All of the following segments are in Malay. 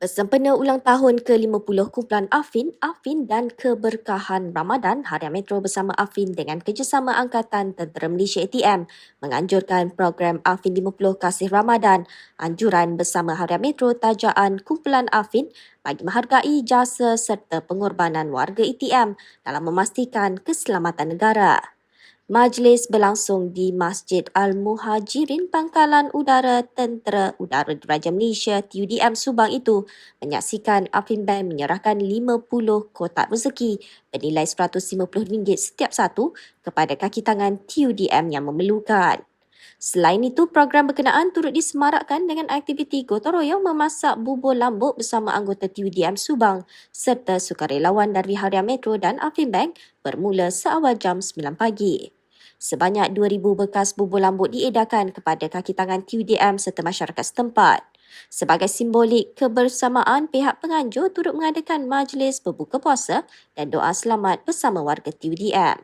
Bersempena ulang tahun ke-50 kumpulan Afin, Afin dan Keberkahan Ramadan, Harian Metro bersama Afin dengan kerjasama Angkatan Tentera Malaysia ATM menganjurkan program Afin 50 Kasih Ramadan. Anjuran bersama Harian Metro tajaan kumpulan Afin bagi menghargai jasa serta pengorbanan warga ATM dalam memastikan keselamatan negara. Majlis berlangsung di Masjid Al-Muhajirin Pangkalan Udara Tentera Udara Diraja Malaysia TUDM Subang itu menyaksikan Afin Bank menyerahkan 50 kotak rezeki bernilai RM150 setiap satu kepada kaki tangan TUDM yang memerlukan. Selain itu, program berkenaan turut disemarakkan dengan aktiviti gotong royong memasak bubur lambuk bersama anggota TUDM Subang serta sukarelawan dari Harian Metro dan Afin Bank bermula seawal jam 9 pagi. Sebanyak 2,000 bekas bubur lambuk diedarkan kepada kaki tangan TUDM serta masyarakat setempat. Sebagai simbolik kebersamaan, pihak penganjur turut mengadakan majlis berbuka puasa dan doa selamat bersama warga TUDM.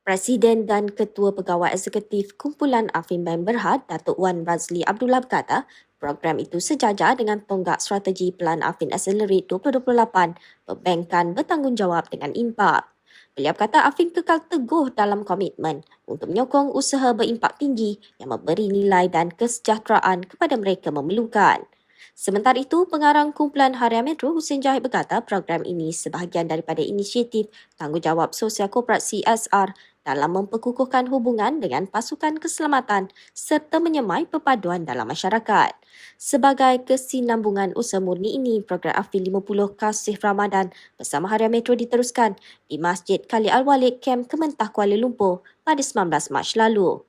Presiden dan Ketua Pegawai Eksekutif Kumpulan Afin Bank Berhad, Datuk Wan Razli Abdullah berkata, program itu sejajar dengan tonggak strategi Pelan Afin Accelerate 2028, perbankan bertanggungjawab dengan impak. Beliau kata Afin kekal teguh dalam komitmen untuk menyokong usaha berimpak tinggi yang memberi nilai dan kesejahteraan kepada mereka memerlukan. Sementara itu, pengarang kumpulan Harian Metro Hussein Jahid berkata program ini sebahagian daripada inisiatif tanggungjawab sosial korporasi CSR dalam memperkukuhkan hubungan dengan pasukan keselamatan serta menyemai perpaduan dalam masyarakat. Sebagai kesinambungan usaha murni ini, program Afil 50 Kasih Ramadan bersama Harian Metro diteruskan di Masjid Kali Al-Walid Kem Kementah Kuala Lumpur pada 19 Mac lalu.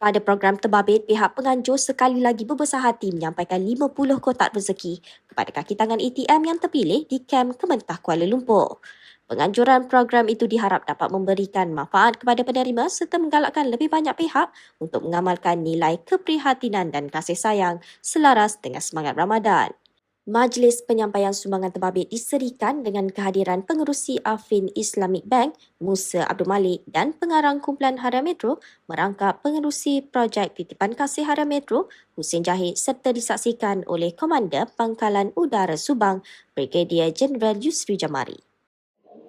Pada program terbabit, pihak penganjur sekali lagi berbesar hati menyampaikan 50 kotak rezeki kepada kaki tangan ATM yang terpilih di Kem Kementah Kuala Lumpur. Penganjuran program itu diharap dapat memberikan manfaat kepada penerima serta menggalakkan lebih banyak pihak untuk mengamalkan nilai keprihatinan dan kasih sayang selaras dengan semangat Ramadan. Majlis penyampaian sumbangan terbabit diserikan dengan kehadiran pengerusi Afin Islamic Bank, Musa Abdul Malik dan pengarang kumpulan Harian Metro merangkap pengerusi projek titipan kasih Harian Metro, Husin Jahid serta disaksikan oleh Komander Pangkalan Udara Subang, Brigadier Jeneral Yusri Jamari.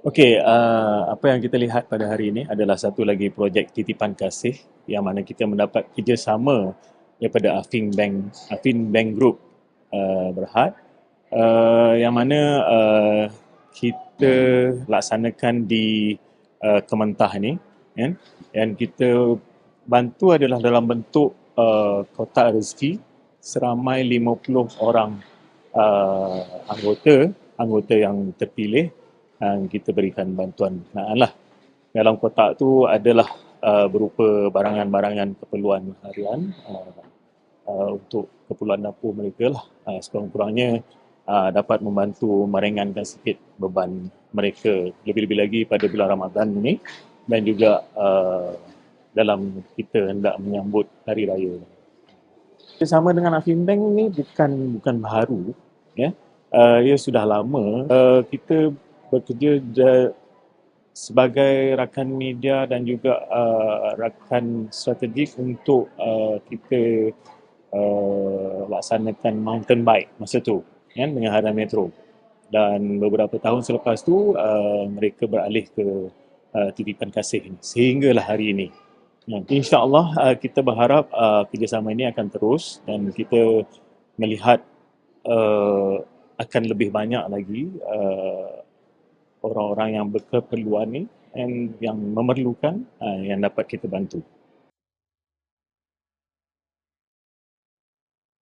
Okey, uh, apa yang kita lihat pada hari ini adalah satu lagi projek titipan kasih yang mana kita mendapat kerjasama daripada Afin Bank, Afin Bank Group uh, Berhad uh, yang mana uh, kita laksanakan di uh, Kementah ni kan? dan kita bantu adalah dalam bentuk uh, kotak rezeki seramai 50 orang uh, anggota anggota yang terpilih dan kita berikan bantuan lah. Dalam kotak tu adalah uh, berupa barangan-barangan keperluan harian uh, uh, untuk keperluan dapur mereka lah. Uh, sekurang-kurangnya uh, dapat membantu meringankan sikit beban mereka lebih-lebih lagi pada bulan Ramadan ini dan juga uh, dalam kita hendak menyambut hari raya. Sama dengan Afin Bank ni bukan bukan baru ya. Uh, ia sudah lama uh, kita bekerja sebagai rakan media dan juga uh, rakan strategik untuk uh, kita uh, laksanakan mountain bike masa tu ya, dengan Harian Metro. Dan beberapa tahun selepas tu uh, mereka beralih ke uh, titipan kasih ini. Sehinggalah hari ini. Ya, InsyaAllah uh, kita berharap uh, kerjasama ini akan terus dan kita melihat uh, akan lebih banyak lagi uh, orang-orang yang berkeperluan ni and yang memerlukan uh, yang dapat kita bantu.